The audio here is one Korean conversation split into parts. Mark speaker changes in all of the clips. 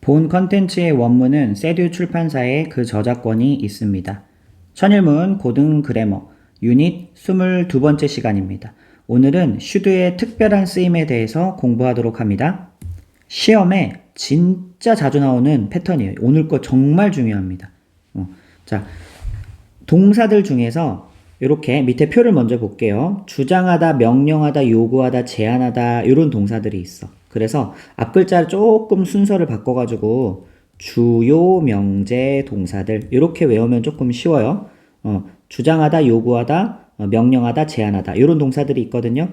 Speaker 1: 본 컨텐츠의 원문은 세듀 출판사에 그 저작권이 있습니다. 천일문 고등 그래머 유닛 22번째 시간입니다. 오늘은 슈드의 특별한 쓰임에 대해서 공부하도록 합니다. 시험에 진짜 자주 나오는 패턴이에요. 오늘 거 정말 중요합니다. 어, 자, 동사들 중에서 이렇게 밑에 표를 먼저 볼게요. 주장하다, 명령하다, 요구하다, 제안하다 이런 동사들이 있어. 그래서 앞 글자를 조금 순서를 바꿔가지고 주요 명제 동사들 이렇게 외우면 조금 쉬워요. 어, 주장하다, 요구하다, 어, 명령하다, 제안하다 이런 동사들이 있거든요.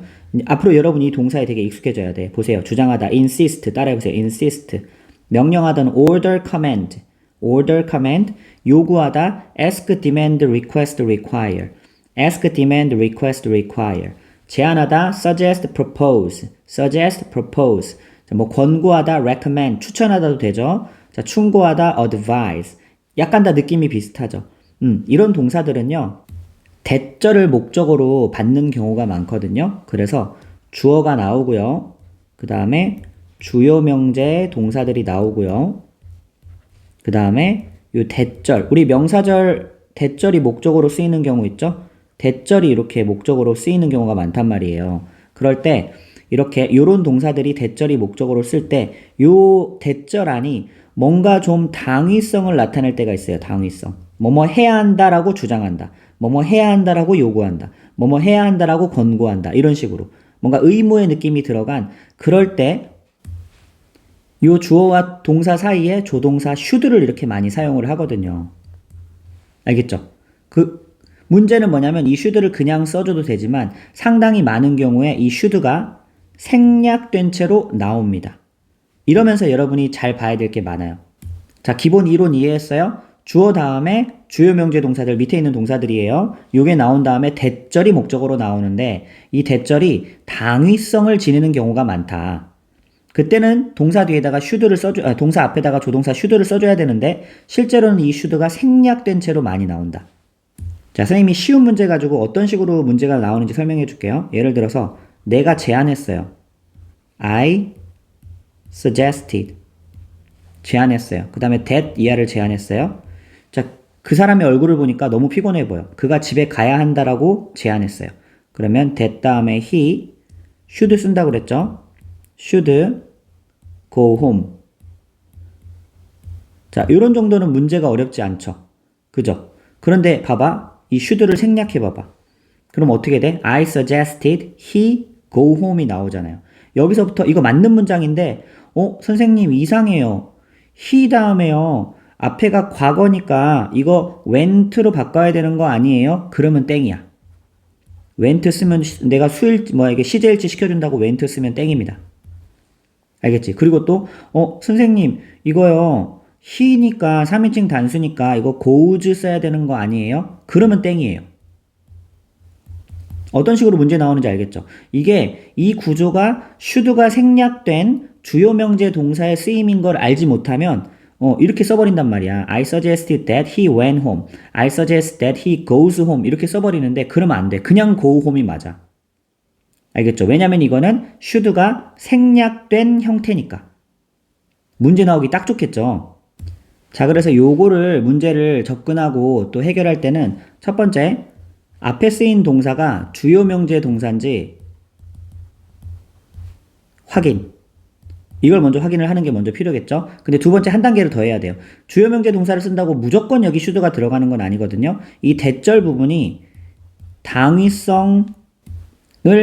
Speaker 1: 앞으로 여러분이 이 동사에 되게 익숙해져야 돼. 보세요. 주장하다, insist 따라해보세요. insist. 명령하다는 order, command. order, command. 요구하다, ask, demand, request, require. ask, demand, request, require. 제안하다, suggest, propose. suggest, propose. 자, 뭐 권고하다, recommend. 추천하다도 되죠. 자, 충고하다, advise. 약간 다 느낌이 비슷하죠. 음, 이런 동사들은요. 대절을 목적으로 받는 경우가 많거든요. 그래서 주어가 나오고요. 그 다음에 주요 명제 동사들이 나오고요. 그 다음에 요 대절, 우리 명사절 대절이 목적으로 쓰이는 경우 있죠? 대절이 이렇게 목적으로 쓰이는 경우가 많단 말이에요. 그럴 때 이렇게 요런 동사들이 대절이 목적으로 쓸 때 요 대절 안이 뭔가 좀 당위성을 나타낼 때가 있어요. 당위성. 뭐뭐 해야 한다라고 주장한다. 뭐뭐 해야 한다라고 요구한다. 뭐뭐 해야 한다라고 권고한다. 이런 식으로 뭔가 의무의 느낌이 들어간 그럴 때 요 주어와 동사 사이에 조동사 should를 이렇게 많이 사용을 하거든요. 알겠죠? 그 문제는 뭐냐면 이 should를 그냥 써줘도 되지만 상당히 많은 경우에 이 should가 생략된 채로 나옵니다. 이러면서 여러분이 잘 봐야 될 게 많아요. 자, 기본 이론 이해했어요? 주어 다음에 주요 명제 동사들 밑에 있는 동사들이에요. 요게 나온 다음에 대절이 목적으로 나오는데 이 대절이 당위성을 지니는 경우가 많다. 그때는 동사 뒤에다가 should를 써줘, 아, 동사 앞에다가 조동사 should를 써줘야 되는데 실제로는 이 should가 생략된 채로 많이 나온다. 자, 선생님이 쉬운 문제 가지고 어떤 식으로 문제가 나오는지 설명해 줄게요. 예를 들어서 내가 제안했어요. I suggested. 제안했어요. 그 다음에 that 이하를 제안했어요. 자, 그 사람의 얼굴을 보니까 너무 피곤해 보여. 그가 집에 가야 한다라고 제안했어요. 그러면 that 다음에 he should 쓴다 그랬죠? should go home. 자, 이런 정도는 문제가 어렵지 않죠. 그죠? 그런데 봐봐. 이 should를 생략해 봐봐. 그럼 어떻게 돼? I suggested he go home이 나오잖아요. 여기서부터 이거 맞는 문장인데, 어, 선생님 이상해요. he 다음에요. 앞에가 과거니까 이거 went로 바꿔야 되는 거 아니에요? 그러면 땡이야. went 쓰면 시- 내가 수일 뭐 이게 시제일치 시켜준다고 went 쓰면 땡입니다. 알겠지? 그리고 또 어, 선생님 이거요. He니까 3인칭 단수니까 이거 goes 써야 되는 거 아니에요? 그러면 땡이에요. 어떤 식으로 문제 나오는지 알겠죠? 이게 이 구조가 should가 생략된 주요 명제 동사의 쓰임인 걸 알지 못하면 어, 이렇게 써버린단 말이야. I suggested that he went home. I suggest that he goes home. 이렇게 써버리는데 그러면 안 돼. 그냥 go home이 맞아. 알겠죠? 왜냐면 이거는 should가 생략된 형태니까. 문제 나오기 딱 좋겠죠? 자, 그래서 요거를 문제를 접근하고 또 해결할 때는 첫 번째, 앞에 쓰인 동사가 주요 명제 동사인지 확인. 이걸 먼저 확인을 하는 게 먼저 필요겠죠? 근데 두 번째 한 단계를 더 해야 돼요. 주요 명제 동사를 쓴다고 무조건 여기 슈드가 들어가는 건 아니거든요. 이 대절 부분이 당위성을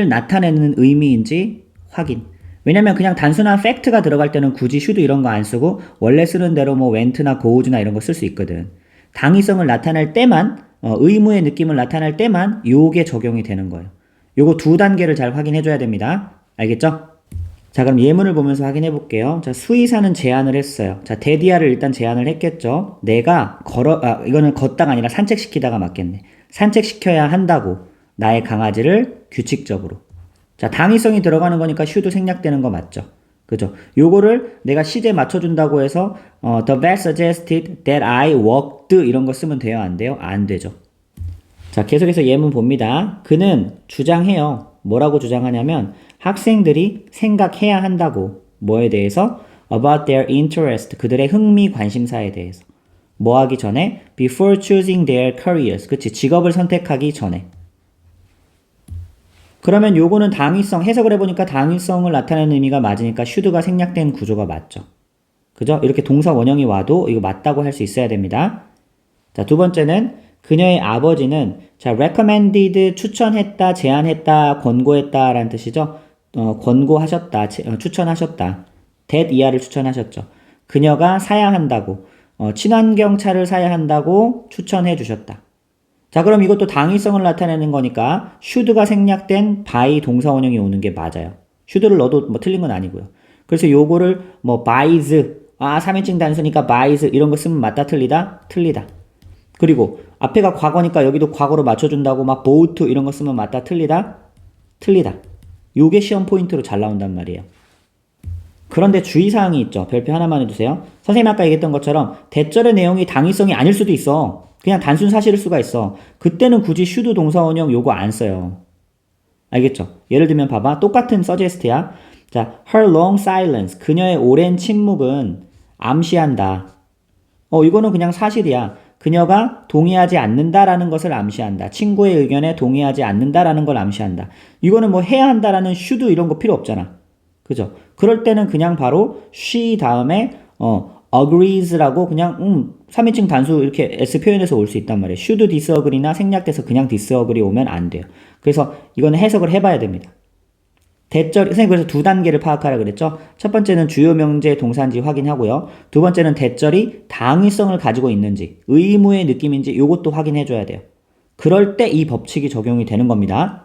Speaker 1: 나타내는 의미인지 확인. 왜냐면 그냥 단순한 팩트가 들어갈 때는 굳이 슈드 이런 거 안 쓰고 원래 쓰는 대로 뭐 웬트나 고우즈나 이런 거 쓸 수 있거든. 당위성을 나타낼 때만 어, 의무의 느낌을 나타낼 때만 요게 적용이 되는 거예요. 요거 두 단계를 잘 확인해 줘야 됩니다. 알겠죠? 자, 그럼 예문을 보면서 확인해 볼게요. 자, 수의사는 제안을 했어요. 자, 데디아를 일단 제안을 했겠죠. 내가 걸어, 아, 이거는 걷다가 아니라 산책시키다가 맞겠네. 산책시켜야 한다고. 나의 강아지를 규칙적으로. 자, 당위성이 들어가는 거니까 슈도 생략되는 거 맞죠? 그죠? 요거를 내가 시제 맞춰준다고 해서, 어, the vet suggested that I walked 이런 거 쓰면 돼요? 안 돼요? 안 되죠. 자, 계속해서 예문 봅니다. 그는 주장해요. 뭐라고 주장하냐면 학생들이 생각해야 한다고. 뭐에 대해서? about their interest 그들의 흥미 관심사에 대해서 뭐 하기 전에 before choosing their careers 그치 직업을 선택하기 전에 그러면 요거는 당위성 해석을 해보니까 당위성을 나타내는 의미가 맞으니까 should가 생략된 구조가 맞죠. 그죠? 이렇게 동사 원형이 와도 이거 맞다고 할 수 있어야 됩니다. 자 두 번째는 그녀의 아버지는 자 recommended 추천했다 제안했다 권고했다 라는 뜻이죠. 어, 권고하셨다 제- 어, 추천하셨다. that 이하를 추천하셨죠. 그녀가 사야 한다고 어, 친환경 차를 사야 한다고 추천해 주셨다 자 그럼 이것도 당위성을 나타내는 거니까 should가 생략된 by 동사 원형이 오는 게 맞아요. should를 넣어도 뭐 틀린 건 아니고요. 그래서 요거를 뭐 buys 아 3인칭 단수니까 buys 이런 거 쓰면 맞다 틀리다? 틀리다. 그리고 앞에가 과거니까 여기도 과거로 맞춰 준다고 막 bought 이런 거 쓰면 맞다 틀리다? 틀리다. 요게 시험 포인트로 잘 나온단 말이에요. 그런데 주의사항이 있죠. 별표 하나만 해주세요. 선생님 아까 얘기했던 것처럼 대절의 내용이 당위성이 아닐 수도 있어. 그냥 단순 사실일 수가 있어. 그때는 굳이 should 동사원형 요거 안 써요. 알겠죠? 예를 들면 봐봐. 똑같은 suggest야. 자, her long silence. 그녀의 오랜 침묵은 암시한다. 어, 이거는 그냥 사실이야. 그녀가 동의하지 않는다라는 것을 암시한다. 친구의 의견에 동의하지 않는다라는 걸 암시한다. 이거는 뭐 해야 한다라는 should 이런 거 필요 없잖아. 그죠? 그럴 때는 그냥 바로 she 다음에 어 agrees라고 그냥 음 3인칭 단수 이렇게 s 표현해서 올 수 있단 말이에요. should disagree나 생략돼서 그냥 disagree 오면 안 돼요. 그래서 이거는 해석을 해봐야 됩니다. 대절 선생님 그래서 두 단계를 파악하라 그랬죠. 첫 번째는 주요 명제 동사인지 확인하고요. 두 번째는 대절이 당위성을 가지고 있는지 의무의 느낌인지 이것도 확인해 줘야 돼요. 그럴 때 이 법칙이 적용이 되는 겁니다.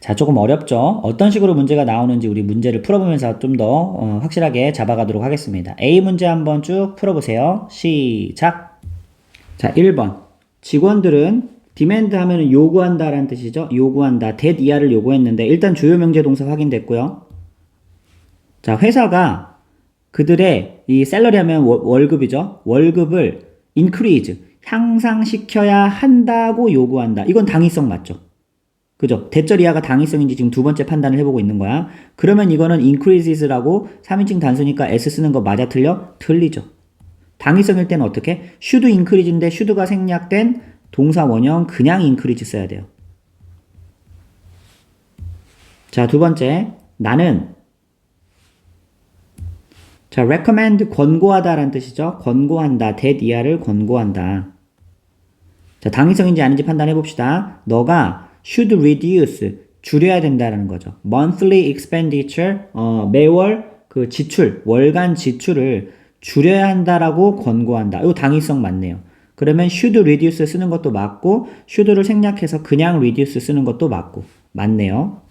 Speaker 1: 자, 조금 어렵죠? 어떤 식으로 문제가 나오는지 우리 문제를 풀어보면서 좀더 확실하게 잡아가도록 하겠습니다. A 문제 한번 쭉 풀어보세요. 시작! 자, 1번. 직원들은 demand 하면 요구한다라는 뜻이죠? 요구한다. that 이하를 요구했는데 일단 주요 명제 동사 확인됐고요. 자, 회사가 그들의 이 셀러리 하면 월- 월급이죠? 월급을 increase, 향상시켜야 한다고 요구한다. 이건 당위성 맞죠? 그죠? 대절 이하가 당위성인지 지금 두 번째 판단을 해보고 있는 거야. 그러면 이거는 increases라고 3인칭 단수니까 s 쓰는 거 맞아 틀려? 틀리죠. 당위성일 때는 어떻게? should increase인데 should가 생략된 동사 원형 그냥 increase 써야 돼요. 자, 두 번째. 나는 자, recommend 권고하다라는 뜻이죠. 권고한다. that 이하를 권고한다. 자, 당위성인지 아닌지 판단해 봅시다. 너가 should reduce 줄여야 된다라는 거죠. monthly expenditure 어, 매월 그 지출, 월간 지출을 줄여야 한다라고 권고한다. 이거 당위성 맞네요. 그러면 should reduce 쓰는 것도 맞고 should를 생략해서 그냥 reduce 쓰는 것도 맞고 맞네요.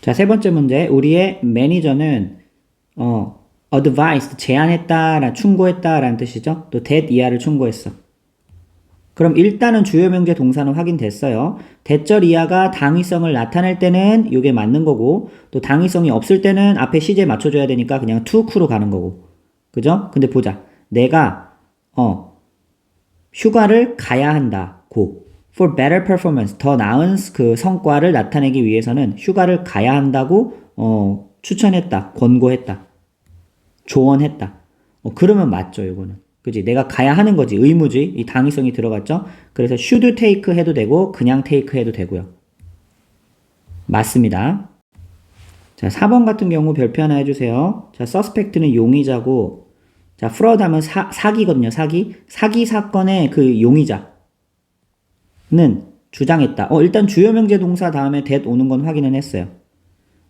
Speaker 1: 자, 세 번째 문제. 우리의 매니저는 어, advised 제안했다라 충고했다라는 뜻이죠. 또 that 이하를 충고했어. 그럼 일단은 주요 명제 동사는 확인됐어요. 대절 이하가 당위성을 나타낼 때는 이게 맞는 거고 또 당위성이 없을 때는 앞에 시제 맞춰줘야 되니까 그냥 co로 가는 거고. 그죠? 근데 보자. 내가 어 휴가를 가야 한다고. For better performance. 더 나은 그 성과를 나타내기 위해서는 휴가를 가야 한다고 어 추천했다. 권고했다. 조언했다. 어, 그러면 맞죠 이거는 그지? 내가 가야 하는 거지. 의무지. 이 당위성이 들어갔죠? 그래서 should take 해도 되고 그냥 take 해도 되고요. 맞습니다. 자 4번 같은 경우 별표 하나 해주세요. 자 suspect는 용의자고. 자 fraud 하면 사, 사기거든요 사기. 사기 사건의 그 용의자는 주장했다. 어 일단 주요 명제 동사 다음에 that 오는 건 확인은 했어요.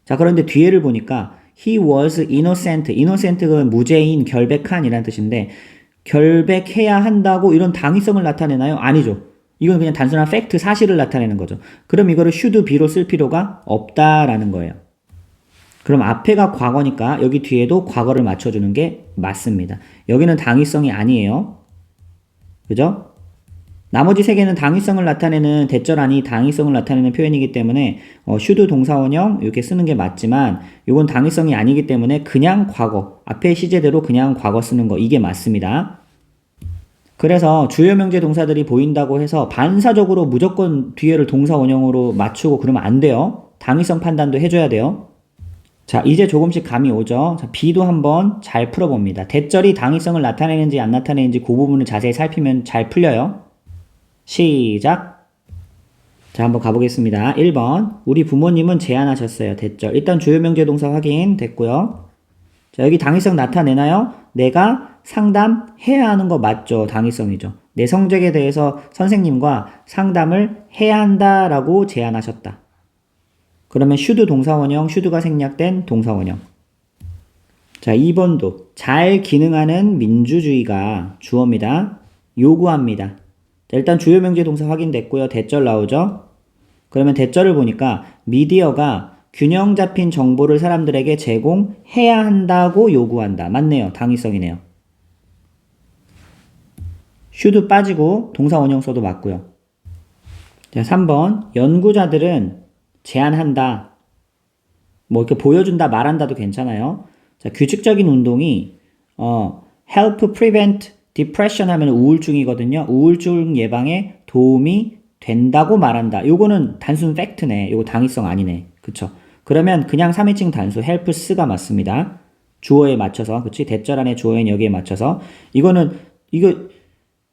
Speaker 1: 자 그런데 뒤에를 보니까 he was innocent. innocent가 무죄인 결백한이라는 뜻인데 결백해야 한다고 이런 당위성을 나타내나요? 아니죠. 이건 그냥 단순한 팩트, 사실을 나타내는 거죠. 그럼 이거를 should be로 쓸 필요가 없다라는 거예요. 그럼 앞에가 과거니까 여기 뒤에도 과거를 맞춰주는 게 맞습니다. 여기는 당위성이 아니에요. 그죠? 나머지 세 개는 당위성을 나타내는 대절 아니 당위성을 나타내는 표현이기 때문에 어, should 동사원형 이렇게 쓰는 게 맞지만 이건 당위성이 아니기 때문에 그냥 과거 앞에 시제대로 그냥 과거 쓰는 거 이게 맞습니다. 그래서 주요 명제 동사들이 보인다고 해서 반사적으로 무조건 뒤에를 동사 원형으로 맞추고 그러면 안 돼요. 당위성 판단도 해줘야 돼요. 자, 이제 조금씩 감이 오죠. 자, B도 한번 잘 풀어봅니다. 대절이 당위성을 나타내는지 안 나타내는지 그 부분을 자세히 살피면 잘 풀려요. 시작. 자, 한번 가보겠습니다. 1번. 우리 부모님은 제안하셨어요. 대절. 일단 주요 명제 동사 확인 됐고요. 자, 여기 당위성 나타내나요? 내가 상담해야 하는 거 맞죠? 당위성이죠. 내 성적에 대해서 선생님과 상담을 해야 한다라고 제안하셨다. 그러면 should 동사원형, should가 생략된 동사원형. 자, 2번도 잘 기능하는 민주주의가 주어입니다. 요구합니다. 자, 일단 주요 명제 동사 확인됐고요. 대절 나오죠? 그러면 대절을 보니까 미디어가 균형 잡힌 정보를 사람들에게 제공해야 한다고 요구한다. 맞네요. 당위성이네요. should 빠지고 동사 원형 써도 맞고요. 자, 3번 연구자들은 제안한다. 뭐 이렇게 보여준다, 말한다도 괜찮아요. 자, 규칙적인 운동이 어, help prevent depression 하면 우울증이거든요. 우울증 예방에 도움이 된다고 말한다. 요거는 단순 팩트네. 요거 당위성 아니네. 그쵸? 그러면 그냥 3인칭 단수 helps가 맞습니다. 주어에 맞춰서, 그치? 대절 안에 주어엔 여기에 맞춰서. 이거는, 이거,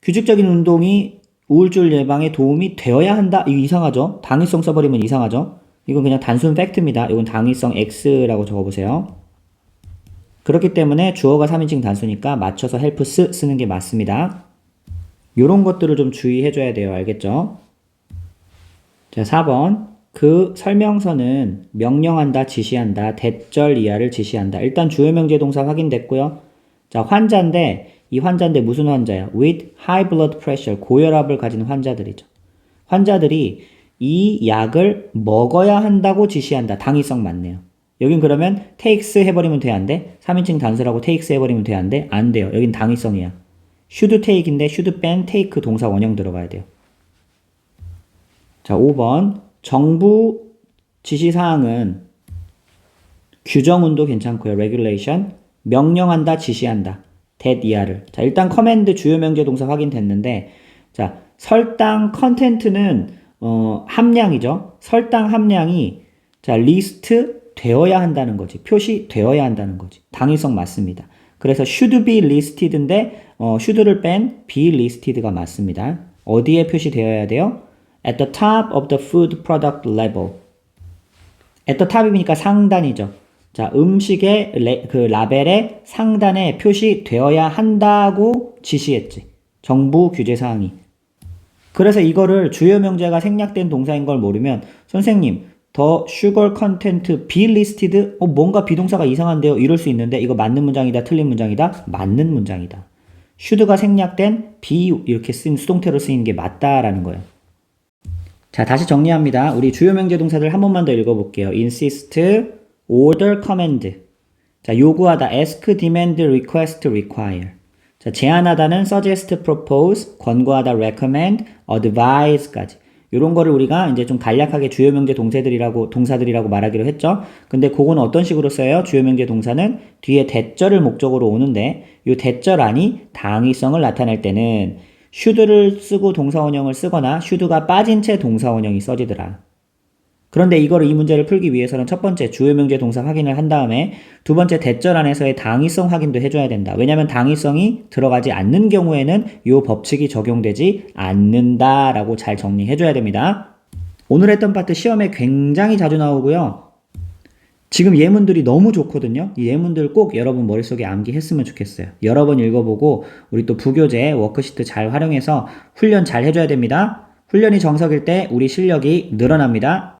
Speaker 1: 규칙적인 운동이 우울증 예방에 도움이 되어야 한다? 이거 이상하죠? 당위성 써버리면 이상하죠? 이건 그냥 단순 팩트입니다. 이건 당위성 X라고 적어보세요. 그렇기 때문에 주어가 3인칭 단수니까 맞춰서 helps 쓰는 게 맞습니다. 요런 것들을 좀 주의해 줘야 돼요. 알겠죠? 자, 4번. 그 설명서는 명령한다, 지시한다, 대절 이하를 지시한다. 일단 주요 명제 동사 확인됐고요. 자, 환자인데 이 환자인데 무슨 환자야? with high blood pressure, 고혈압을 가진 환자들이죠. 환자들이 이 약을 먹어야 한다고 지시한다. 당위성 맞네요. 여긴 그러면 takes 해버리면 돼, 안 돼? 3인칭 단수라고 takes 해버리면 돼, 안 돼? 안 돼요. 여긴 당위성이야. should take인데 should ban take 동사 원형 들어가야 돼요. 자, 5번. 정부 지시사항은 규정운도 괜찮고요. regulation. 명령한다, 지시한다. that 이하를. 자, 일단 커맨드 주요 명제 동사 확인됐는데, 자, 설당 컨텐트는, 어, 함량이죠. 설당 함량이, 자, 리스트 되어야 한다는 거지. 표시되어야 한다는 거지. 당위성 맞습니다. 그래서 should be listed인데, 어, should를 뺀 be listed가 맞습니다. 어디에 표시되어야 돼요? at the top of the food product label. at the top이니까 상단이죠. 자, 음식의 레, 그 라벨의 상단에 표시되어야 한다고 지시했지. 정부 규제 사항이. 그래서 이거를 주요 명제가 생략된 동사인 걸 모르면 선생님 더 슈거 컨텐트 be listed 어 뭔가 비동사가 이상한데요. 이럴 수 있는데 이거 맞는 문장이다 틀린 문장이다 맞는 문장이다. should가 생략된 be 이렇게 쓴 수동태로 쓰이는 게 맞다라는 거예요. 자, 다시 정리합니다. 우리 주요 명제 동사들 한 번만 더 읽어볼게요. insist, order, command. 자, 요구하다, ask, demand, request, require. 자, 제안하다는 suggest, propose, 권고하다, recommend, advise까지. 요런 거를 우리가 이제 좀 간략하게 주요 명제 동사들이라고, 동사들이라고 말하기로 했죠. 근데 그건 어떤 식으로 써요? 주요 명제 동사는 뒤에 대절을 목적으로 오는데, 요 대절 안이 당위성을 나타낼 때는 should를 쓰고 동사원형을 쓰거나 should가 빠진 채 동사원형이 써지더라. 그런데 이거를 이 문제를 풀기 위해서는 첫 번째 주요 명제 동사 확인을 한 다음에 두 번째 대절 안에서의 당위성 확인도 해줘야 된다. 왜냐하면 당위성이 들어가지 않는 경우에는 이 법칙이 적용되지 않는다라고 잘 정리해줘야 됩니다. 오늘 했던 파트 시험에 굉장히 자주 나오고요. 지금 예문들이 너무 좋거든요. 이 예문들 꼭 여러분 머릿속에 암기했으면 좋겠어요. 여러 번 읽어보고 우리 또 부교재 워크시트 잘 활용해서 훈련 잘 해줘야 됩니다. 훈련이 정석일 때 우리 실력이 늘어납니다.